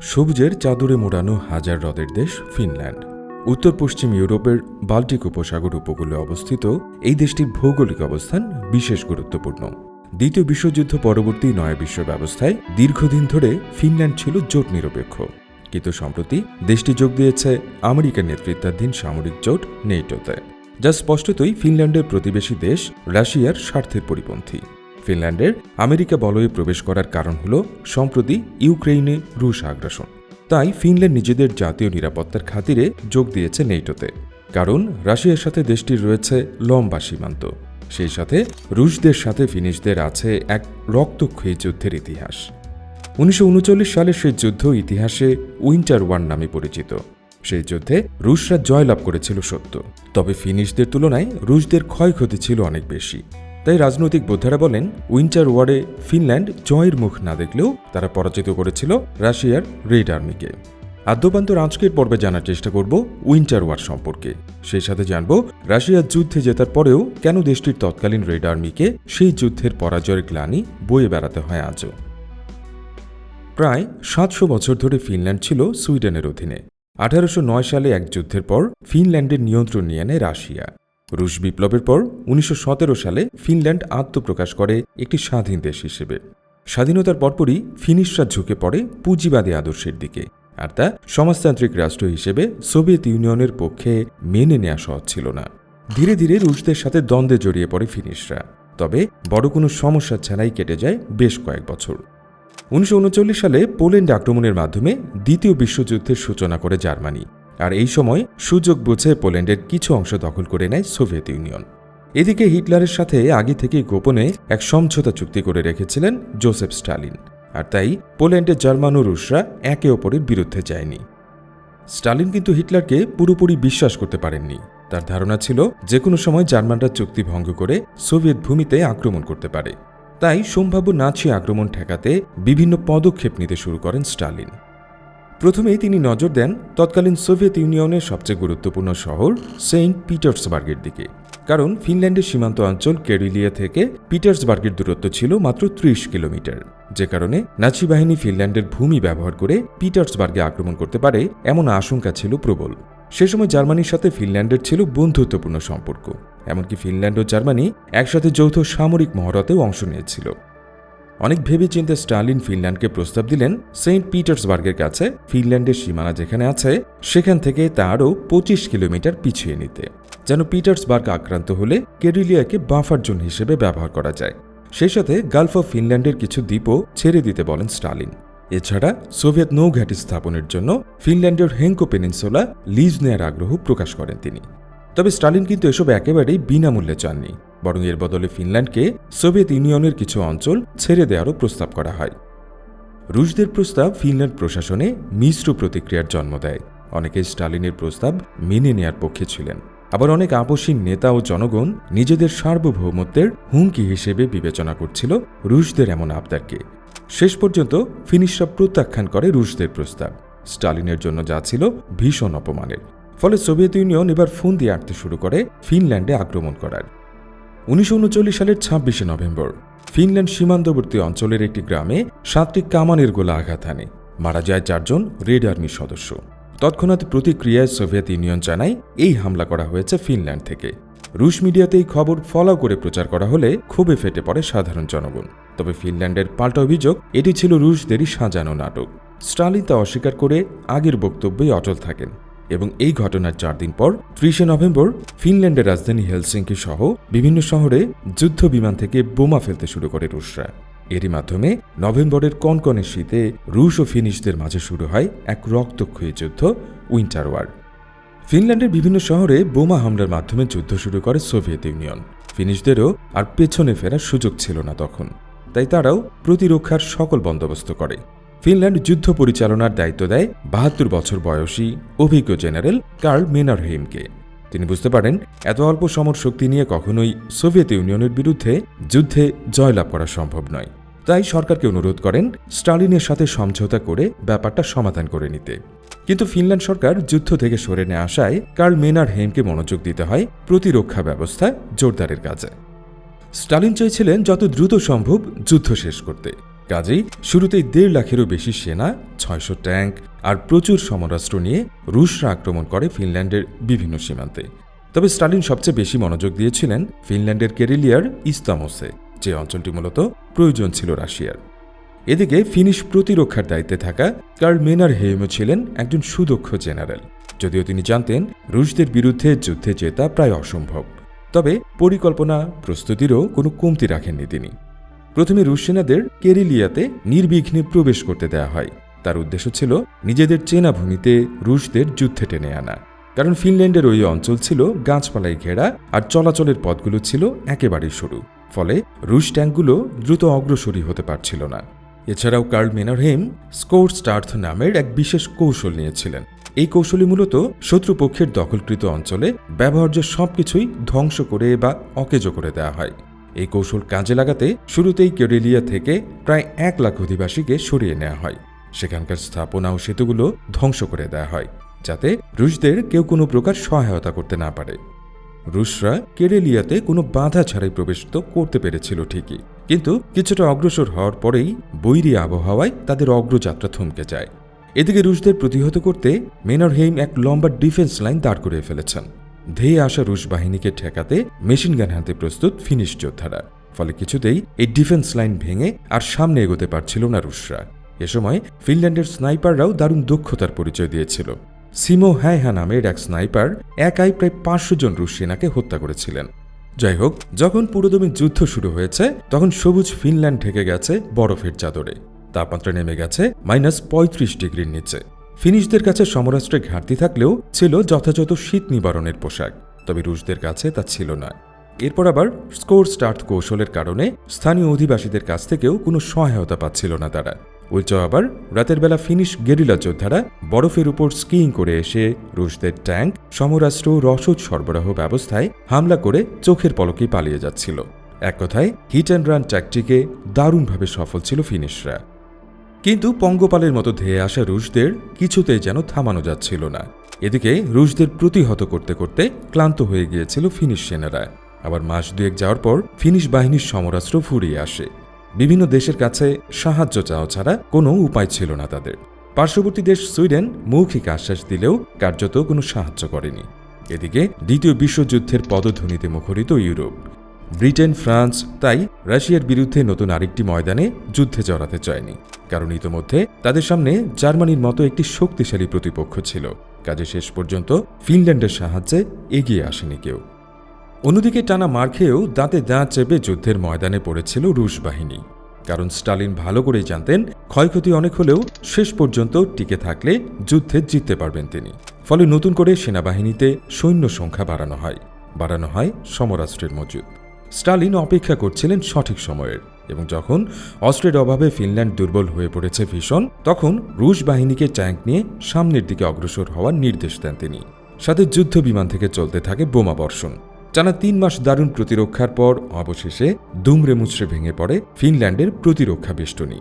সবুজের চাদরে মোড়ানো হাজার হ্রদের দেশ ফিনল্যান্ড। উত্তর পশ্চিম ইউরোপের বাল্টিক উপসাগর উপকূলে অবস্থিত এই দেশটির ভৌগোলিক অবস্থান বিশেষ গুরুত্বপূর্ণ। দ্বিতীয় বিশ্বযুদ্ধ পরবর্তী নয়া বিশ্ব ব্যবস্থায় দীর্ঘদিন ধরে ফিনল্যান্ড ছিল জোট নিরপেক্ষ। কিন্তু সম্প্রতি দেশটি যোগ দিয়েছে আমেরিকার নেতৃত্বাধীন সামরিক জোট নেইটোতে যা স্পষ্টতই ফিনল্যান্ডের প্রতিবেশী দেশ রাশিয়ার স্বার্থের পরিপন্থী। ফিনল্যান্ডের আমেরিকা বলয়ে প্রবেশ করার কারণ হল সম্প্রতি ইউক্রেইনে রুশ আগ্রাসন। তাই ফিনল্যান্ড নিজেদের জাতীয় নিরাপত্তার খাতিরে যোগ দিয়েছে নেইটোতে, কারণ রাশিয়ার সাথে দেশটির রয়েছে লম্বা সীমান্ত। সেই সাথে রুশদের সাথে ফিনিশদের আছে এক রক্তক্ষয়ী যুদ্ধের ইতিহাস। উনিশশো সালের সেই যুদ্ধ ইতিহাসে উইন্টার ওয়ান নামে পরিচিত। সেই যুদ্ধে রুশরা জয়লাভ করেছিল সত্য, তবে ফিনিশদের তুলনায় রুশদের ক্ষয়ক্ষতি ছিল অনেক বেশি। তাই রাজনৈতিক বোদ্ধারা বলেন, উইন্টার ওয়ারে ফিনল্যান্ড জয়ের মুখ না দেখলেও তারা পরাজিত করেছিল রাশিয়ার রেড আর্মিকে। আদ্যপান্তর আজকের পর্বে জানার চেষ্টা করব উইন্টার ওয়ার সম্পর্কে। সেই সাথে জানব রাশিয়ার যুদ্ধে জেতার পরেও কেন দেশটির তৎকালীন রেড আর্মিকে সেই যুদ্ধের পরাজয়ের গ্লানি বয়ে বেড়াতে হয় আজও? প্রায় সাতশো বছর ধরে ফিনল্যান্ড ছিল সুইডেনের অধীনে। আঠারোশো নয় সালে এক যুদ্ধের পর ফিনল্যান্ডের নিয়ন্ত্রণ নিয়ে নেয় রাশিয়া। রুশ বিপ্লবের পর উনিশশো সতেরো সালে ফিনল্যান্ড আত্মপ্রকাশ করে একটি স্বাধীন দেশ হিসেবে। স্বাধীনতার পরপরই ফিনিশরা ঝুঁকে পড়ে পুঁজিবাদী আদর্শের দিকে, আর তা সমাজতান্ত্রিক রাষ্ট্র হিসেবে সোভিয়েত ইউনিয়নের পক্ষে মেনে নেওয়া সহজ ছিল না। ধীরে ধীরে রুশদের সাথে দ্বন্দ্বে জড়িয়ে পড়ে ফিনিশরা, তবে বড় কোনো সমস্যা ছাড়াই কেটে যায় বেশ কয়েক বছর। উনিশশো উনচল্লিশ সালে পোল্যান্ড আক্রমণের মাধ্যমে দ্বিতীয় বিশ্বযুদ্ধের সূচনা করে জার্মানি। আর এই সময় সুযোগ বুঝে পোল্যান্ডের কিছু অংশ দখল করে নেয় সোভিয়েত ইউনিয়ন। এদিকে হিটলারের সাথে আগে থেকেই গোপনে এক সমঝোতা চুক্তি করে রেখেছিলেন জোসেফ স্টালিন আর তাই পোল্যান্ডের জার্মান ও রুশরা একে অপরের বিরুদ্ধে যায়নি। স্টালিন কিন্তু হিটলারকে পুরোপুরি বিশ্বাস করতে পারেননি। তার ধারণা ছিল যে কোনো সময় জার্মানরা চুক্তি ভঙ্গ করে সোভিয়েত ভূমিতে আক্রমণ করতে পারে। তাই সম্ভাব্য নাচি আক্রমণ ঠেকাতে বিভিন্ন পদক্ষেপ নিতে শুরু করেন স্টালিন প্রথমেই তিনি নজর দেন তৎকালীন সোভিয়েত ইউনিয়নের সবচেয়ে গুরুত্বপূর্ণ শহর সেন্ট পিটার্সবার্গের দিকে। কারণ ফিনল্যান্ডের সীমান্ত অঞ্চল কেরিলিয়া থেকে পিটার্সবার্গের দূরত্ব ছিল মাত্র ত্রিশ কিলোমিটার। যে কারণে নাচি বাহিনী ফিনল্যান্ডের ভূমি ব্যবহার করে পিটার্সবার্গে আক্রমণ করতে পারে এমন আশঙ্কা ছিল প্রবল। সে সময় জার্মানির সাথে ফিনল্যান্ডের ছিল বন্ধুত্বপূর্ণ সম্পর্ক। এমনকি ফিনল্যান্ড ও জার্মানি একসাথে যৌথ সামরিক মহড়াতেও অংশ নিয়েছিল। অনেক ভেবে চিন্তে স্টালিন ফিনল্যান্ডকে প্রস্তাব দিলেন সেন্ট পিটার্সবার্গের কাছে, ফিনল্যান্ডের সীমানা যেখানে আছে, সেখান থেকে তা আরও পঁচিশ কিলোমিটার পিছিয়ে নিতে, যেন পিটার্সবার্গ আক্রান্ত হলে কেরিলিয়াকে বাফার জোন হিসেবে ব্যবহার করা যায়। সেই সাথে গালফ অফ ফিনল্যান্ডের কিছু দ্বীপও ছেড়ে দিতে বলেন স্টালিন। এছাড়া সোভিয়েত নৌঘাটি স্থাপনের জন্য ফিনল্যান্ডের হেঙ্কো পেনিনসোলা লিজ নেয়ার আগ্রহ প্রকাশ করেন তিনি। তবে স্টালিন কিন্তু এসব একেবারেই বিনামূল্যে চাননি। বরং এর বদলে ফিনল্যান্ডকে সোভিয়েত ইউনিয়নের কিছু অঞ্চল ছেড়ে দেওয়ারও প্রস্তাব করা হয়। রুশদের প্রস্তাব ফিনল্যান্ড প্রশাসনে মিশ্র প্রতিক্রিয়ার জন্ম দেয়। অনেকে স্টালিনের প্রস্তাব মেনে নেয়ার পক্ষে ছিলেন। আবার অনেক আপসীন নেতা ও জনগণ নিজেদের সার্বভৌমত্বের হুমকি হিসেবে বিবেচনা করছিল রুশদের এমন আবদারকে। শেষ পর্যন্ত ফিনিশরা প্রত্যাখ্যান করে রুশদের প্রস্তাব। স্টালিনের জন্য যা ছিল ভীষণ অপমানের। ফলে সোভিয়েত ইউনিয়ন এবার ফোন দিয়ে আঁটতে শুরু করে ফিনল্যান্ডে আক্রমণ করার। উনিশশো উনচল্লিশ সালের ছাব্বিশে নভেম্বর, ফিনল্যান্ড সীমান্তবর্তী অঞ্চলের একটি গ্রামে সাতটি কামানের গোলা আঘাত হানে। মারা যায় চারজন রেড আর্মির সদস্য। তৎক্ষণাৎ প্রতিক্রিয়ায় সোভিয়েত ইউনিয়ন জানায়, এই হামলা করা হয়েছে ফিনল্যান্ড থেকে। রুশ মিডিয়াতে এই খবর ফলাও করে প্রচার করা হলে ক্ষোভে ফেটে পড়ে সাধারণ জনগণ। তবে ফিনল্যান্ডের পাল্টা অভিযোগ, এটি ছিল রুশদেরই সাজানো নাটক। স্টালিন তা অস্বীকার করে আগের বক্তব্যেই অটল থাকেন। এবং এই ঘটনার চার দিন পর ত্রিশে নভেম্বর ফিনল্যান্ডের রাজধানী হেলসিঙ্কি সহ বিভিন্ন শহরে যুদ্ধ বিমান থেকে বোমা ফেলতে শুরু করে রুশরা। এরই মাধ্যমে নভেম্বরের কনকনে শীতে রুশ ও ফিনিশদের মাঝে শুরু হয় এক রক্তক্ষয়ী যুদ্ধ, উইন্টার ওয়ার। ফিনল্যান্ডের বিভিন্ন শহরে বোমা হামলার মাধ্যমে যুদ্ধ শুরু করে সোভিয়েত ইউনিয়ন। ফিনিশদেরও আর পেছনে ফেরার সুযোগ ছিল না তখন। তাই তারাও প্রতিরক্ষার সকল বন্দোবস্ত করে। ফিনল্যান্ড যুদ্ধ পরিচালনার দায়িত্ব দেয় বাহাত্তর বছর বয়সী অভিজ্ঞ জেনারেল কার্ল মেনারহেইমকে। তিনি বুঝতে পারেন, এত অল্প সমর শক্তি নিয়ে কখনোই সোভিয়েত ইউনিয়নের বিরুদ্ধে যুদ্ধে জয়লাভ করা সম্ভব নয়। তাই সরকারকে অনুরোধ করেন স্টালিনের সাথে সমঝোতা করে ব্যাপারটা সমাধান করে নিতে। কিন্তু ফিনল্যান্ড সরকার যুদ্ধ থেকে সরে নেওয়া আসায় কার্ল মেনার হেমকে মনোযোগ দিতে হয় প্রতিরক্ষা ব্যবস্থা জোরদারের কাজে। স্টালিন চেয়েছিলেন যত দ্রুত সম্ভব যুদ্ধ শেষ করতে। কাজেই শুরুতেই দেড় লাখেরও বেশি সেনা, ছয়শো ট্যাঙ্ক আর প্রচুর সমরাস্ত্র নিয়ে রুশরা আক্রমণ করে ফিনল্যান্ডের বিভিন্ন সীমান্তে। তবে স্টালিন সবচেয়ে বেশি মনোযোগ দিয়েছিলেন ফিনল্যান্ডের কেরেলিয়ার ইস্তামোসে, যে অঞ্চলটি মূলত প্রয়োজন ছিল রাশিয়ার। এদিকে ফিনিশ প্রতিরক্ষার দায়িত্বে থাকা কার্ল মেনার হেইমো ছিলেন একজন সুদক্ষ জেনারেল, যদিও তিনি জানতেন রুশদের বিরুদ্ধে যুদ্ধে জেতা প্রায় অসম্ভব। তবে পরিকল্পনা, প্রস্তুতিরও কোনো কমতি রাখেননি তিনি। প্রথমে রুশ সেনাদের কেরিলিয়াতে নির্বিঘ্নে প্রবেশ করতে দেয়া হয়। তার উদ্দেশ্য ছিল নিজেদের চেনা ভূমিতে রুশদের যুদ্ধে টেনে আনা। কারণ ফিনল্যান্ডের ওই অঞ্চল ছিল গাছপালায় ঘেরা আর চলাচলের পথগুলো ছিল একেবারেই সরু। ফলে রুশ ট্যাঙ্কগুলো দ্রুত অগ্রসরী হতে পারছিল না। এছাড়াও কার্ল মেনারহেম স্কোর স্টার্থ নামের এক বিশেষ কৌশল নিয়েছিলেন। এই কৌশলই মূলত শত্রুপক্ষের দখলকৃত অঞ্চলে ব্যবহার্য সবকিছুই ধ্বংস করে বা অকেজো করে দেওয়া হয়। এই কৌশল কাজে লাগাতে শুরুতেই কেরেলিয়া থেকে প্রায় এক লাখ অধিবাসীকে সরিয়ে নেওয়া হয়। সেখানকার স্থাপনা ও সেতুগুলো ধ্বংস করে দেওয়া হয়, যাতে রুশদের কেউ কোনো প্রকার সহায়তা করতে না পারে। রুশরা কেরেলিয়াতে কোনো বাধা ছাড়াই প্রবেশ তো করতে পেরেছিল ঠিকই, কিন্তু কিছুটা অগ্রসর হওয়ার পরেই বৈরী আবহাওয়ায় তাদের অগ্রযাত্রা থমকে যায়। এদিকে রুশদের প্রতিহত করতে মেনরহেইম এক লম্বা ডিফেন্স লাইন দাঁড় করিয়ে ফেলেছেন। ধেয়ে আসা রুশ বাহিনীকে ঠেকাতে মেশিন গান হাতে প্রস্তুত ফিনিশ যোদ্ধারা। ফলে কিছুতেই এই ডিফেন্স লাইন ভেঙে আর সামনে এগোতে পারছিল না রুশরা। এ সময় ফিনল্যান্ডের স্নাইপাররাও দারুণ দক্ষতার পরিচয় দিয়েছিল। সিমো হ্যাহা নামের এক স্নাইপার একাই প্রায় পাঁচশো জন রুশ সেনাকে হত্যা করেছিলেন। যাই হোক, যখন পুরোদমে যুদ্ধ শুরু হয়েছে, তখন সবুজ ফিনল্যান্ড ঢেকে গেছে বরফের চাদরে। তাপমাত্রা নেমে গেছে মাইনাস পঁয়ত্রিশ ডিগ্রির নিচে। ফিনিশদের কাছে সমরাষ্ট্রে ঘাটতি থাকলেও ছিল যথাযথ শীত নিবারণের পোশাক, তবে রুশদের কাছে তা ছিল না। এরপর আবার স্কোর স্টার্ট কৌশলের কারণে স্থানীয় অধিবাসীদের কাছ থেকেও কোনো সহায়তা পাচ্ছিল না তারা। উল্টো আবার রাতের বেলা ফিনিশ গেরিলা যোদ্ধারা বরফের উপর স্কিইং করে এসে রুশদের ট্যাঙ্ক সমরাষ্ট্র রসদ সরবরাহ ব্যবস্থায় হামলা করে চোখের পলকে পালিয়ে যাচ্ছিল। এক কথায় হিট অ্যান্ড রান ট্যাকটিকে দারুণভাবে সফল ছিল ফিনিশরা। কিন্তু পঙ্গপালের মতো ধেয়ে আসা রুশদের কিছুতেই যেন থামানো যাচ্ছিল না। এদিকে রুশদের প্রতিহত করতে করতে ক্লান্ত হয়ে গিয়েছিল ফিনিশ সেনারা। আবার মাস দুয়েক যাওয়ার পর ফিনিশ বাহিনীর সমরাস্ত্র ফুরিয়ে আসে। বিভিন্ন দেশের কাছে সাহায্য চাওয়া ছাড়া কোনো উপায় ছিল না তাদের। পার্শ্ববর্তী দেশ সুইডেন মৌখিক আশ্বাস দিলেও কার্যত কোনো সাহায্য করেনি। এদিকে দ্বিতীয় বিশ্বযুদ্ধের পদধ্বনিতে মুখরিত ইউরোপ। ব্রিটেন, ফ্রান্স, তাই রাশিয়ার বিরুদ্ধে নতুন আরেকটি ময়দানে যুদ্ধে জড়াতে চায়নি। কারণ ইতোমধ্যে তাদের সামনে জার্মানির মতো একটি শক্তিশালী প্রতিপক্ষ ছিল। কাজে শেষ পর্যন্ত ফিনল্যান্ডের সাহায্যে এগিয়ে আসেনি কেউ। অন্যদিকে টানা মার খেয়েও দাঁতে দাঁত চেপে যুদ্ধের ময়দানে পড়েছিল রুশ বাহিনী। কারণ স্টালিন ভালো করেই জানতেন, ক্ষয়ক্ষতি অনেক হলেও শেষ পর্যন্ত টিকে থাকলে যুদ্ধে জিততে পারবেন তিনি। ফলে নতুন করে সেনাবাহিনীতে সৈন্য সংখ্যা বাড়ানো হয়। বাড়ানো হয় সমরাষ্ট্রের মজুদ। স্টালিন অপেক্ষা করছিলেন সঠিক সময়ের এবং যখন অস্ত্রের অভাবে ফিনল্যান্ড দুর্বল হয়ে পড়েছে ভীষণ, তখন রুশ বাহিনীকে ট্যাঙ্ক নিয়ে সামনের দিকে অগ্রসর হওয়ার নির্দেশ দেন তিনি। সাথে যুদ্ধ বিমান থেকে চলতে থাকে বোমা বর্ষণ। টানা তিন মাস দারুণ প্রতিরক্ষার পর অবশেষে দুমড়ে মুচড়ে ভেঙে পড়ে ফিনল্যান্ডের প্রতিরক্ষা বেষ্টনী।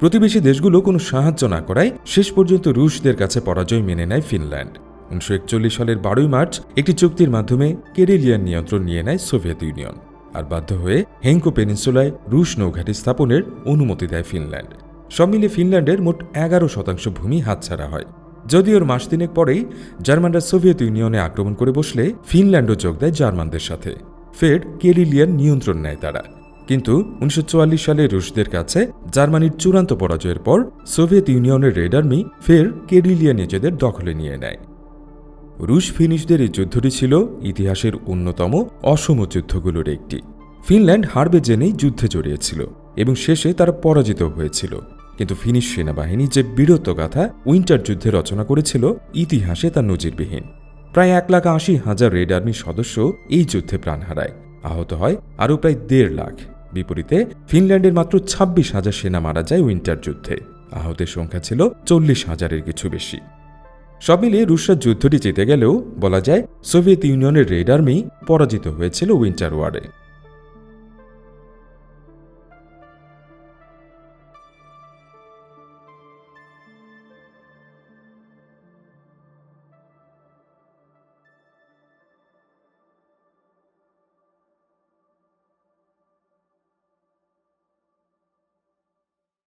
প্রতিবেশী দেশগুলো কোনো সাহায্য না করায় শেষ পর্যন্ত রুশদের কাছে পরাজয় মেনে নেয় ফিনল্যান্ড। উনিশশো একচল্লিশ সালের বারোই মার্চ একটি চুক্তির মাধ্যমে কেরেলিয়ান নিয়ন্ত্রণ নিয়ে নেয় সোভিয়েত ইউনিয়ন আর বাধ্য হয়ে হেঙ্কো পেনিনসুলায় রুশ নৌঘাটি স্থাপনের অনুমতি দেয় ফিনল্যান্ড। সব মিলে ফিনল্যান্ডের মোট এগারো শতাংশ ভূমি হাতছাড়া হয়। যদিও ওর মাস তিনেক পরেই জার্মানরা সোভিয়েত ইউনিয়নে আক্রমণ করে বসলে ফিনল্যান্ডও যোগ দেয় জার্মানদের সাথে। ফের কেরিলিয়ান নিয়ন্ত্রণ নেয় তারা। কিন্তু উনিশশো চুয়াল্লিশ সালে রুশদের কাছে জার্মানির চূড়ান্ত পরাজয়ের পর সোভিয়েত ইউনিয়নের রেড আর্মি ফের কেরিলিয়া নিজেদের দখলে নিয়ে নেয়। রুশ ফিনিশদের এই যুদ্ধটি ছিল ইতিহাসের অন্যতম অসম যুদ্ধগুলোর একটি। ফিনল্যান্ড হারবে জেনেই যুদ্ধে জড়িয়েছিল এবং শেষে তারা পরাজিত হয়েছিল। কিন্তু ফিনিশ সেনাবাহিনী যে বীরত্বগাথা উইন্টার যুদ্ধে রচনা করেছিল, ইতিহাসে তা নজিরবিহীন। প্রায় এক লাখ আশি হাজার রেড আর্মির সদস্য এই যুদ্ধে প্রাণ হারায়। আহত হয় আরও প্রায় দেড় লাখ। বিপরীতে ফিনল্যান্ডের মাত্র ছাব্বিশ হাজার সেনা মারা যায় উইন্টার যুদ্ধে। আহতের সংখ্যা ছিল চল্লিশ হাজারের কিছু বেশি। সব মিলিয়ে রুশরা যুদ্ধটি জিতে গেলেও, বলা যায়, সোভিয়েত ইউনিয়নের রেড আর্মি পরাজিত হয়েছিল উইন্টার ওয়ারে।